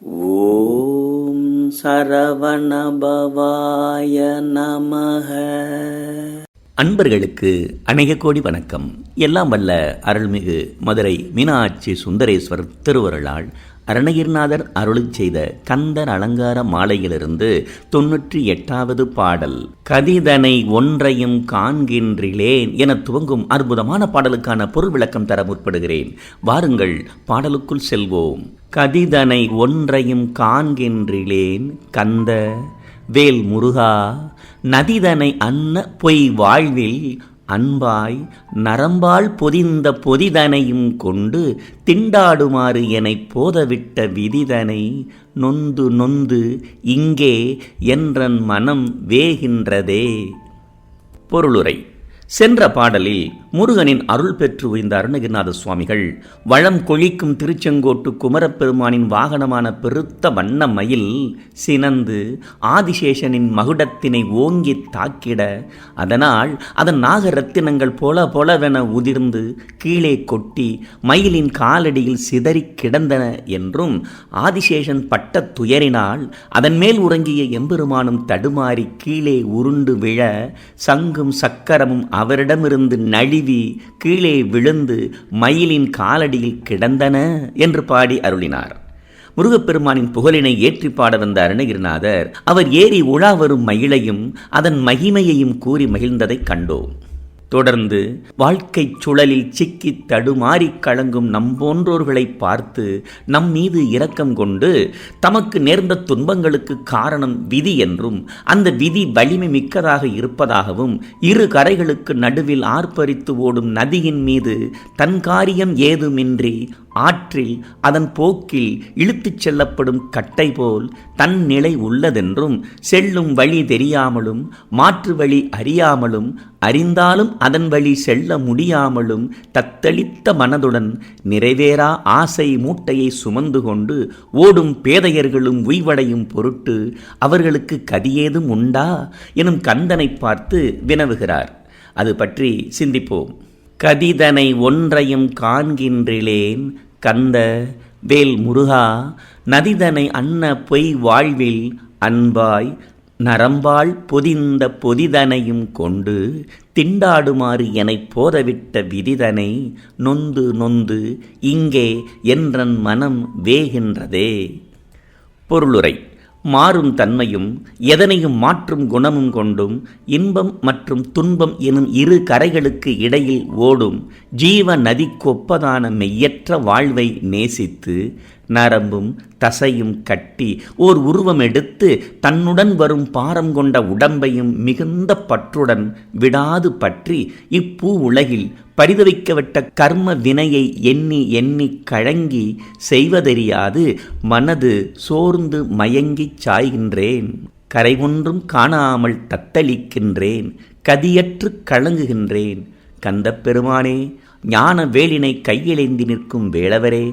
ஓம் சரவணபவாய நமக. அன்பர்களுக்கு அநேக கோடி வணக்கம். எல்லாம் வல்ல அருள்மிகு மதுரை மீனாட்சி சுந்தரேஸ்வரர் திருவருளால் அருணகிரிநாதர் அருளி செய்த கந்தர் அலங்கார மாலையிலிருந்து தொன்னூற்றி எட்டாவது பாடல் கதிதனை ஒன்றையும் காண்கின்றிலேன் என துவங்கும் அற்புதமான பாடலுக்கான பொருள் விளக்கம் தர முற்படுகிறேன். வாருங்கள் பாடலுக்குள் செல்வோம். கதிதனை ஒன்றையும் காண்கின்றிலேன் கந்த வேல் முருகா நதிதனை அன்ன பொய் வாழ்வில் அன்பாய் நரம்பால் பொதிந்த பொதிதனையும் கொண்டு திண்டாடுமாறு எனைப் போதவிட்ட விதிதனை நொந்து நொந்து இங்கே என்றன் மனம் வேகின்றதே. பொருளுரை சென்ற பாடலில் முருகனின் அருள் பெற்று உயிர்ந்த அருணகிரிநாத சுவாமிகள் வளம் கொழிக்கும் திருச்செங்கோட்டு குமரப்பெருமானின் வாகனமான பெருத்த வண்ண மயில் சினந்து ஆதிசேஷனின் மகுடத்தினை ஓங்கி தாக்கிட அதனால் அதன் நாகரத்தினங்கள் பொல பொலவென உதிர்ந்து கீழே கொட்டி மயிலின் காலடியில் சிதறி கிடந்தன என்றும் ஆதிசேஷன் பட்ட துயரினால் அதன் மேல் உறங்கிய எம்பெருமானும் தடுமாறி கீழே உருண்டு விழ சங்கும் சக்கரமும் அவரிடமிருந்து நழி நழுவி கீழே விழுந்து மயிலின் காலடியில் கிடந்தன என்று பாடி அருளினார். முருகப்பெருமானின் புகழினை ஏற்றி பாட வந்த அருணகிரிநாதர் அவர் ஏறி உலா வரும் மயிலையும் அதன் மகிமையையும் கூறி மகிழ்ந்ததைக் கண்டோம். தொடர்ந்து வாழ்க்கைச் சுழலில் சிக்கி தடுமாறிக் கலங்கும் நம்போன்றோர்களை பார்த்து நம் மீது இரக்கம் கொண்டு தமக்கு நேர்ந்த துன்பங்களுக்கு காரணம் விதி என்றும் அந்த விதி வலிமை மிக்கதாக இருப்பதாகவும் இரு கரைகளுக்கு நடுவில் ஆர்ப்பரித்து ஓடும் நதியின் மீது தன் காரியம் ஏதுமின்றி ஆற்றில் அதன் போக்கில் இழுத்துச் செல்லப்படும் கட்டை போல் தன் நிலை உள்ளதென்றும் செல்லும் வழி தெரியாமலும் மாற்று வழி அறியாமலும் அறிந்தாலும் அதன் வழி செல்ல முடியாமலும் தத்தளித்த மனதுடன் நிறைவேறா ஆசை மூட்டையை சுமந்து கொண்டு ஓடும் பேதையர்களும் உய்வடையும் பொருட்டு அவர்களுக்கு கதியேதும் உண்டா எனும் கந்தனை பார்த்து வினவுகிறார். அது பற்றி சிந்திப்போம். கதிதனை ஒன்றையும் காண்கின்றிலேன் கந்த வேல் முருகா நதிதனை அன்ன பொய் வாழ்வில் அன்பாய் நரம்பால் பொதிந்த பொதிதனையும் கொண்டு திண்டாடுமாறு எனைப் போதவிட்ட விதிதனை நொந்து நொந்து இங்கே என்றன் மனம் வேகின்றதே. பொருளுரை. மாறும் தன்மையும் எதனையும் மாற்றும் குணமும் கொண்டும் இன்பம் மற்றும் துன்பம் எனும் இரு கரைகளுக்கு இடையில் ஓடும் ஜீவ நதிக்கொப்பதான மெய்யற்ற வாழ்வை நேசித்து நரம்பும் தசையும் கட்டி ஓர் உருவம் எடுத்து தன்னுடன் வரும் பாரம் கொண்ட உடம்பையும் மிகுந்த பற்றுடன் விடாது பற்றி இப்பூ உலகில் பரிதவிக்கவிட்ட கர்ம வினையை எண்ணி எண்ணி கழங்கி செய்வதறியாது மனது சோர்ந்து மயங்கிச் சாய்கின்றேன். கரை ஒன்றும் காணாமல் தத்தளிக்கின்றேன். கதியற்று கலங்குகின்றேன். கந்தப் பெருமானே ஞான வேலினை கையிலேந்தி நிற்கும் வேளவரே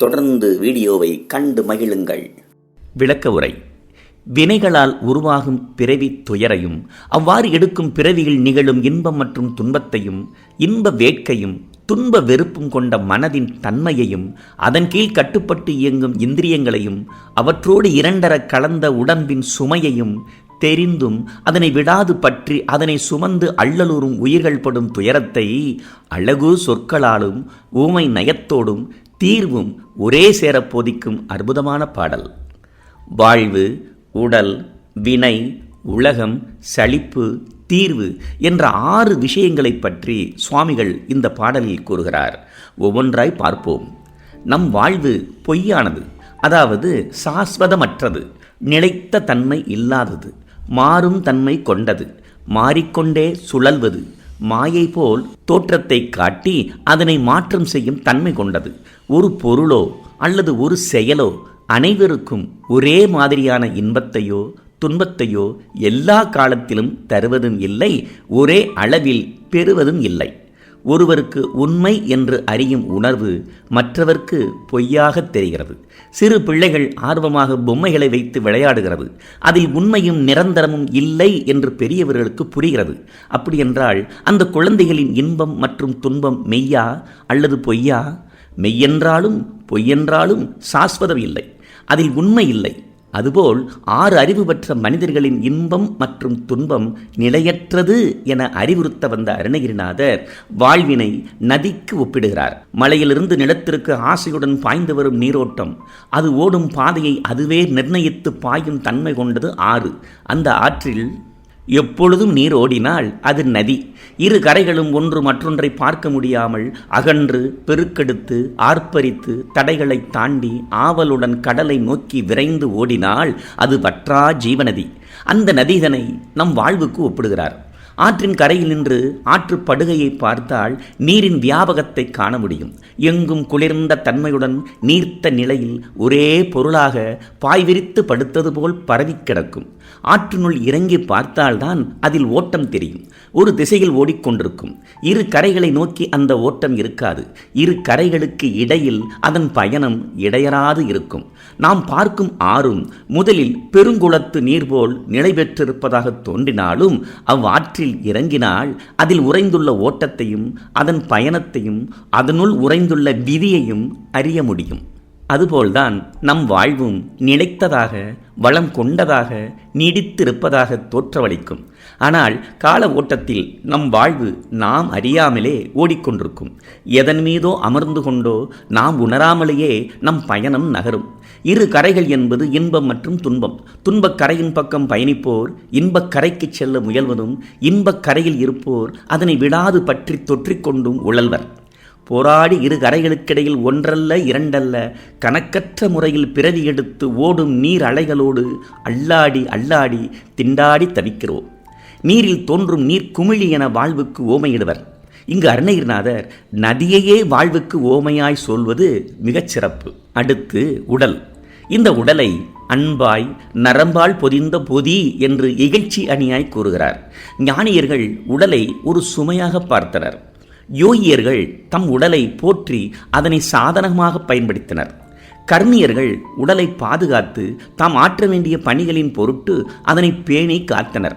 தொடர்ந்து வீடியோவை கண்டு மகிழுங்கள். விளக்க உரை. வினைகளால் உருவாகும் பிறவி துயரையும் அவ்வாறு எடுக்கும் பிறவியில் நிகழும் இன்பம் மற்றும் துன்பத்தையும் இன்ப வேட்கையும் துன்ப வெறுப்பும் கொண்ட மனதின் தன்மையையும் அதன் கீழ் கட்டுப்பட்டு இயங்கும் இந்திரியங்களையும் அவற்றோடு இரண்டர கலந்த உடம்பின் சுமையையும் தெரிந்தும் அதனை விடாது பற்றி அதனை சுமந்து அள்ளலூரும் உயிர்கள் படும் துயரத்தை அழகு சொற்களாலும் ஊமை நயத்தோடும் தீர்வும் ஒரே சேர போதிக்கும் அற்புதமான பாடல். வாழ்வு உடல் வினை உலகம் சலிப்பு தீர்வு என்ற ஆறு விஷயங்களை பற்றி சுவாமிகள் இந்த பாடலில் கூறுகிறார். ஒவ்வொன்றாய் பார்ப்போம். நம் வாழ்வு பொய்யானது அதாவது சாஸ்வதமற்றது நிலைத்த தன்மை இல்லாதது மாறும் தன்மை கொண்டது மாறிக்கொண்டே சுழல்வது மாயை போல் தோற்றத்தை காட்டி அதனை மாற்றம் செய்யும் தன்மை கொண்டது. ஒரு பொருளோ அல்லது ஒரு செயலோ அனைவருக்கும் ஒரே மாதிரியான இன்பத்தையோ துன்பத்தையோ எல்லா காலத்திலும் தருவதும் இல்லை ஒரே அளவில் பெறுவதும் இல்லை. ஒருவருக்கு உண்மை என்று அறியும் உணர்வு மற்றவர்க்கு பொய்யாக தெரிகிறது. சிறு பிள்ளைகள் ஆர்வமாக பொம்மைகளை வைத்து விளையாடுகிறது. அதில் உண்மையும் நிரந்தரமும் இல்லை என்று பெரியவர்களுக்கு புரிகிறது. அப்படியென்றால் அந்த குழந்தைகளின் இன்பம் மற்றும் துன்பம் மெய்யா அல்லது பொய்யா? மெய்யென்றாலும் பொய்யென்றாலும் சாஸ்வதம் இல்லை. அதில் உண்மை இல்லை. அதுபோல் ஆறு அறிவு பெற்ற மனிதர்களின் இன்பம் மற்றும் துன்பம் நிலையற்றது என அறிவுறுத்த வந்த அருணகிரிநாதர் வாழ்வினை நதிக்கு ஒப்பிடுகிறார். மலையிலிருந்து நிலத்திற்கு ஆசையுடன் பாய்ந்து வரும் நீரோட்டம். அது ஓடும் பாதையை அதுவே நிர்ணயித்து பாயும் தன்மை கொண்டது ஆறு. அந்த ஆற்றில் எப்பொழுதும் நீர் ஓடினால் அது நதி. இரு கரைகளும் ஒன்று மற்றொன்றை பார்க்க முடியாமல் அகன்று பெருக்கெடுத்து ஆர்ப்பரித்து தடைகளை தாண்டி ஆவலுடன் கடலை நோக்கி விரைந்து ஓடினால் அது வற்றா ஜீவநதி. அந்த நதிதனை நம் வாழ்வுக்கு ஒப்பிடுகிறார். ஆற்றின் கரையில் நின்று ஆற்று படுகையை பார்த்தால் நீரின் வியாபகத்தை காண முடியும். எங்கும் குளிர்ந்த தன்மையுடன் நீர்த்த நிலையில் ஒரே பொருளாக பாய்விரித்து படுத்தது போல் பரவி கிடக்கும். ஆற்றினுள் இறங்கி பார்த்தால்தான் அதில் ஓட்டம் தெரியும். ஒரு திசையில் ஓடிக்கொண்டிருக்கும். இரு கரைகளை நோக்கி அந்த ஓட்டம் இருக்காது. இரு கரைகளுக்கு இடையில் அதன் பயணம் இடையறாது இருக்கும். நாம் பார்க்கும் ஆறும் முதலில் பெருங்குளத்து நீர் போல் நிலை பெற்றிருப்பதாக தோன்றினாலும் அவ்வாற்றில் இறங்கினால் அதில் உறைந்துள்ள ஓட்டத்தையும் அதன் பயணத்தையும் அதனுள் உறைந்துள்ள விதியையும் அறிய முடியும். அதுபோல்தான் நம் வாழ்வும் நிலைத்ததாக வளம் கொண்டதாக நீடித்திருப்பதாக தோற்றவளிக்கும் ஆனால் கால ஓட்டத்தில் நம் வாழ்வு நாம் அறியாமலே ஓடிக்கொண்டிருக்கும். எதன் மீதோ அமர்ந்து கொண்டோ நாம் உணராமலேயே நம் பயணம் நகரும். இரு கரைகள் என்பது இன்பம் மற்றும் துன்பம். துன்பக் கரையின் பக்கம் பயணிப்போர் இன்பக் கரைக்கு செல்ல முயல்வதும் இன்பக் கரையில் இருப்போர் அதனை விடாது பற்றி தொற்றிக்கொண்டும் உழல்வர். போராடி இரு கரைகளுக்கிடையில் ஒன்றல்ல இரண்டல்ல கணக்கற்ற முறையில் பிறவி எடுத்து ஓடும் நீர் அலைகளோடு அல்லாடி அல்லாடி திண்டாடி தவிக்கிறோம். நீரில் தோன்றும் நீர் குமிழி என வாழ்வுக்கு ஓமையிடுவர். இங்கு அருணகிரிநாதர் நதியையே வாழ்வுக்கு ஓமையாய் சொல்வது மிகச் சிறப்பு. அடுத்து உடல். இந்த உடலை அன்பாய் நரம்பால் பொதிந்த பொதி என்று இகழ்ச்சி அணியாய் கூறுகிறார். ஞானியர்கள் உடலை ஒரு சுமையாக பார்த்தனர். யோகியர்கள் தம் உடலை போற்றி அதனை சாதனமாக பயன்படுத்தினர். கர்மியர்கள் உடலை பாதுகாத்து தாம் ஆற்ற வேண்டிய பணிகளின் பொருட்டு அதனை பேணி காத்தனர்.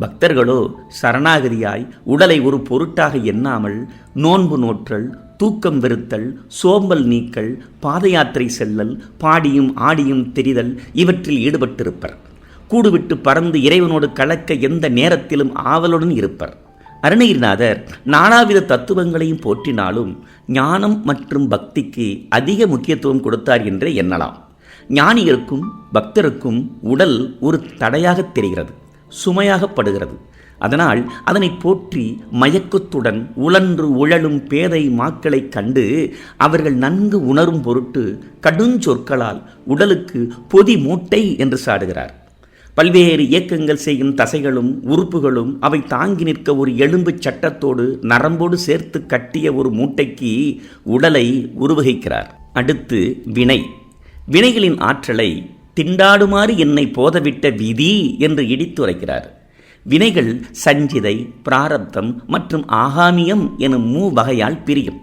பக்தர்களோ சரணாகதியாய் உடலை ஒரு பொருட்டாக எண்ணாமல் நோன்பு நோற்றல் தூக்கம் வெறுத்தல் சோம்பல் நீக்கல் பாதயாத்திரை செல்லல் பாடியும் ஆடியும் தெரிதல் இவற்றில் ஈடுபட்டிருப்பர். கூடுவிட்டு பறந்து இறைவனோடு கலக்க எந்த நேரத்திலும் ஆவலுடன் இருப்பர். அருணகிரிநாதர் நானாவித தத்துவங்களையும் போற்றினாலும் ஞானம் மற்றும் பக்திக்கு அதிக முக்கியத்துவம் கொடுத்தார் என்றே எண்ணலாம். ஞானியருக்கும் பக்தருக்கும் உடல் ஒரு தடையாக தெரிகிறது சுமையாகப்படுகிறது அதனால் அதனை போற்றி மயக்கத்துடன் உழன்று உழலும் பேதை மாக்களைக் கண்டு அவர்கள் நன்கு உணரும் பொருட்டு கடுஞ்சொற்களால் உடலுக்கு பொதி மூட்டை என்று சாடுகிறார். பல்வேறு இயக்கங்கள் செய்யும் தசைகளும் உறுப்புகளும் அவை தாங்கி நிற்க ஒரு எலும்பு சட்டத்தோடு நரம்போடு சேர்த்து கட்டிய ஒரு மூட்டைக்கு உடலை உருவகிக்கிறார். அடுத்து வினை. வினைகளின் ஆற்றலை திண்டாடுமாறு என்னை போதவிட்ட விதி என்று இடித்துரைக்கிறார் வினைகள் சஞ்சிதை பிராரப்தம் மற்றும் ஆகாமியம் எனும் மூ வகையால் பிரியும்.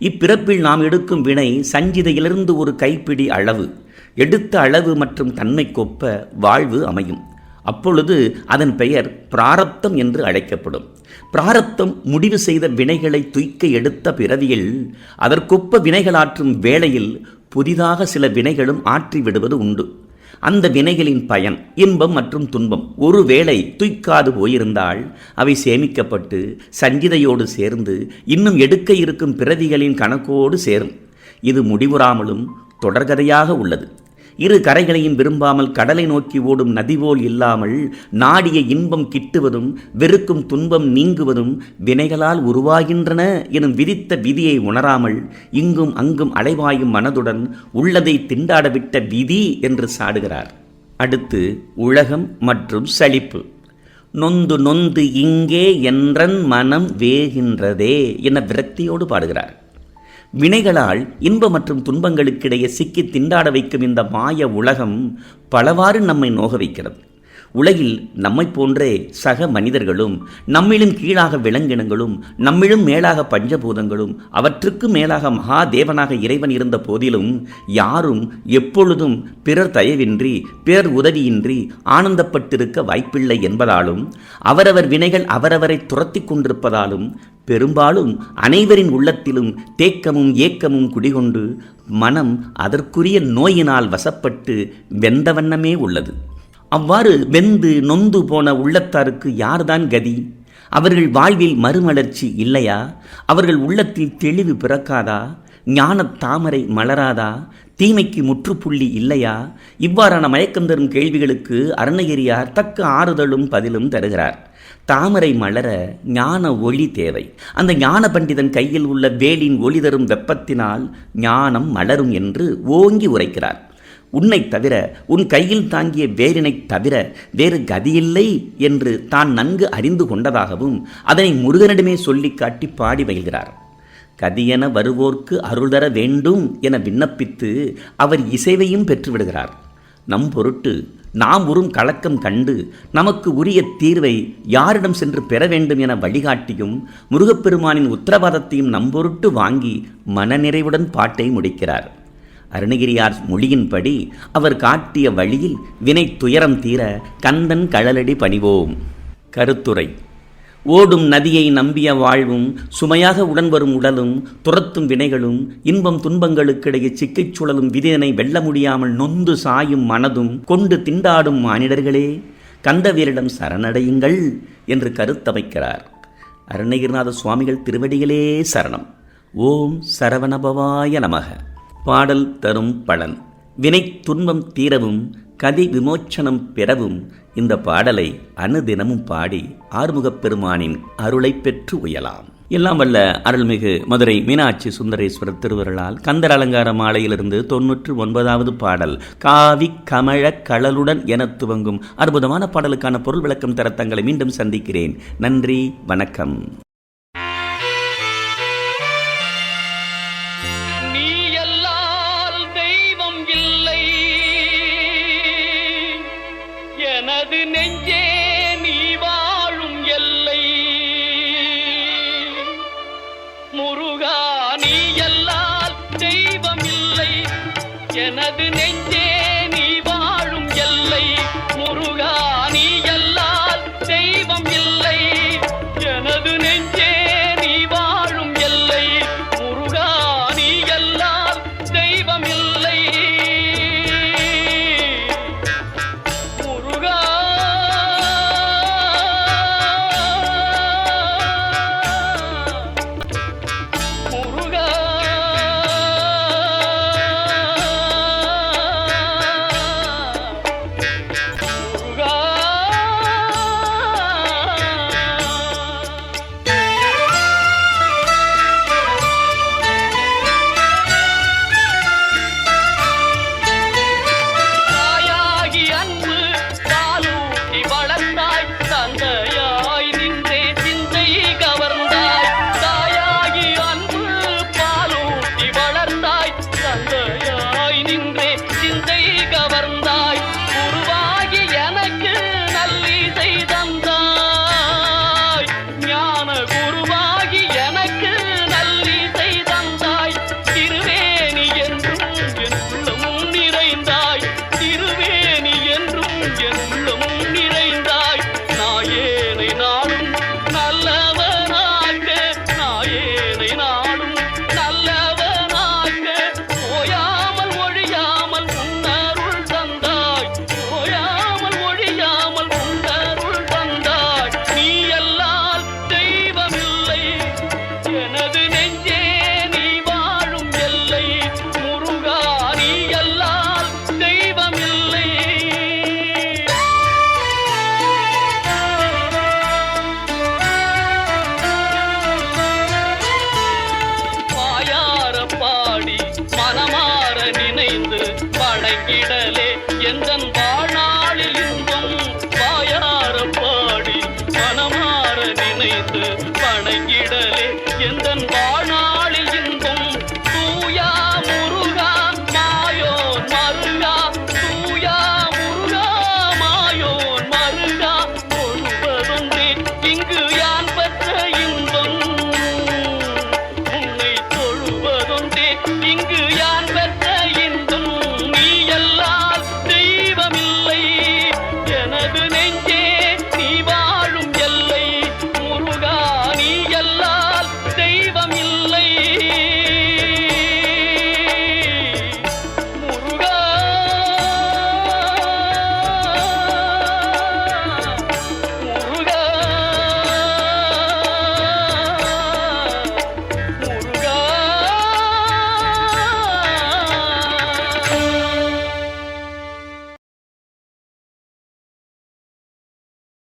இப்பிறப்பில் நாம் எடுக்கும் வினை சஞ்சிதையிலிருந்து ஒரு கைப்பிடி அளவு. எடுத்த அளவு மற்றும் தன்மைக்கொப்ப வாழ்வு அமையும். அப்பொழுது அதன் பெயர் பிராரப்தம் என்று அழைக்கப்படும். பிராரப்தம் முடிவு செய்த வினைகளை துய்க்க எடுத்த பிறவியில் அதற்கொப்ப வினைகளாற்றும் வேளையில் புதிதாக சில வினைகளும் ஆற்றி விடுவது உண்டு. அந்த வினைகளின் பயன் இன்பம் மற்றும் துன்பம் ஒருவேளை துய்க்காது போயிருந்தால் அவை சேமிக்கப்பட்டு சஞ்சிதையோடு சேர்ந்து இன்னும் எடுக்க இருக்கும் பிறவிகளின் கணக்கோடு சேரும். இது முடிவுறாமலும் தொடர்கதையாக உள்ளது. இரு கரைகளையும் விரும்பாமல் கடலை நோக்கி ஓடும் நதி போல் இல்லாமல் நாடிய இன்பம் கிட்டுவதும் வெறுக்கும் துன்பம் நீங்குவதும் வினைகளால் உருவாகின்றன எனும் விதித்த விதியை உணராமல் இங்கும் அங்கும் அலைவாயும் மனதுடன் உள்ளதை திண்டாடவிட்ட விதி என்று சாடுகிறார். அடுத்து உலகம் மற்றும் சலிப்பு. நொந்து நொந்து இங்கே என்றன் மனம் வேகின்றதே என விரக்தியோடு பாடுகிறார். வினைகளால் இன்ப மற்றும் துன்பங்களுக்கிடையே சிக்கி திண்டாட வைக்கும் இந்த மாய உலகம் பலவாறு நம்மை நோக வைக்கிறது. உலகில் நம்மைப் போன்றே சக மனிதர்களும் நம்மிலும் கீழாக விலங்கினங்களும் நம்மிலும் மேலாக பஞ்சபூதங்களும் அவற்றுக்கு மேலாக மகாதேவனாக இறைவன் இருந்த போதிலும் யாரும் எப்பொழுதும் பிறர் தயவின்றி பிறர் உதவியின்றி ஆனந்தப்பட்டிருக்க வாய்ப்பில்லை என்பதாலும் அவரவர் வினைகள் அவரவரை துரத்தி கொண்டிருப்பதாலும் பெரும்பாலும் அனைவரின் உள்ளத்திலும் தேக்கமும் ஏக்கமும் குடிகொண்டு மனம் அதற்குரிய நோயினால் வசப்பட்டு வெந்த வண்ணமே உள்ளது. அவ்வாறு வெந்து நொந்து போன உள்ளத்தாருக்கு யார்தான் கதி? அவர்கள் வாழ்வில் மறுமலர்ச்சி இல்லையா? அவர்கள் உள்ளத்தில் தெளிவு பிறக்காதா? ஞானத் தாமரை மலராதா? தீமைக்கு முற்றுப்புள்ளி இல்லையா? இவ்வாறான மயக்கம் தரும் கேள்விகளுக்கு அருணகிரியார் தக்க ஆறுதலும் பதிலும் தருகிறார். தாமரை மலர ஞான ஒளி தேவை. அந்த ஞான பண்டிதன் கையில் உள்ள வேலின் ஒளி தரும் வெப்பத்தினால் ஞானம் மலரும் என்று ஓங்கி உரைக்கிறார். உன்னை தவிர உன் கையில் தாங்கிய வேரினைத் தவிர வேறு கதியில்லை என்று தான் நன்கு அறிந்து கொண்டதாகவும் அதனை முருகனிடமே சொல்லி காட்டி பாடி மகிழ்கிறார். கதியென வருவோர்க்கு அருள் தர வேண்டும் என விண்ணப்பித்து அவர் இசைவையும் பெற்றுவிடுகிறார் நம் பொருட்டு நாம் உறும் கலக்கம் கண்டு நமக்கு உரிய தீர்வை யாரிடம் சென்று பெற வேண்டும் என வழிகாட்டியும் முருகப்பெருமானின் உத்தரவாதத்தையும் நம்பொருட்டு வாங்கி மனநிறைவுடன் பாட்டை முடிக்கிறார். அருணகிரியார் மொழியின்படி அவர் காட்டிய வழியில் வினை துயரம் தீர கந்தன் கழலடி பணிவோம். கருத்துரை. ஓடும் நதியை நம்பிய வாழ்வும் சுமையாக உடன் வரும் உடலும் துரத்தும் வினைகளும் இன்பம் துன்பங்களுக்கிடையே சிக்கிச் சுழலும் விதிதனை வெல்ல முடியாமல் நொந்து சாயும் மனதும் கொண்டு திண்டாடும் மானிடர்களே கந்தவீரிடம் சரணடையுங்கள் என்று கருத்தமைக்கிறார். அருணகிரிநாத சுவாமிகள் திருவடிகளே சரணம். ஓம் சரவணபவாய நமக. பாடல் தரும் பலன். வினை துன்பம் தீரவும் கதி விமோச்சனம் பெறவும் இந்த பாடலை அனுதினமும் பாடி ஆறுமுகப் பெருமானின் அருளை பெற்று உயலாம். எல்லாம் வல்ல அருள்மிகு மதுரை மீனாட்சி சுந்தரேஸ்வரர் திருவருளால் கந்தர் அலங்கார மாலையிலிருந்து தொன்னூற்று ஒன்பதாவது பாடல் காவி கமழ களலுடன் என துவங்கும் அற்புதமான பாடலுக்கான பொருள் விளக்கம் தர தங்களை மீண்டும் சந்திக்கிறேன். நன்றி வணக்கம்.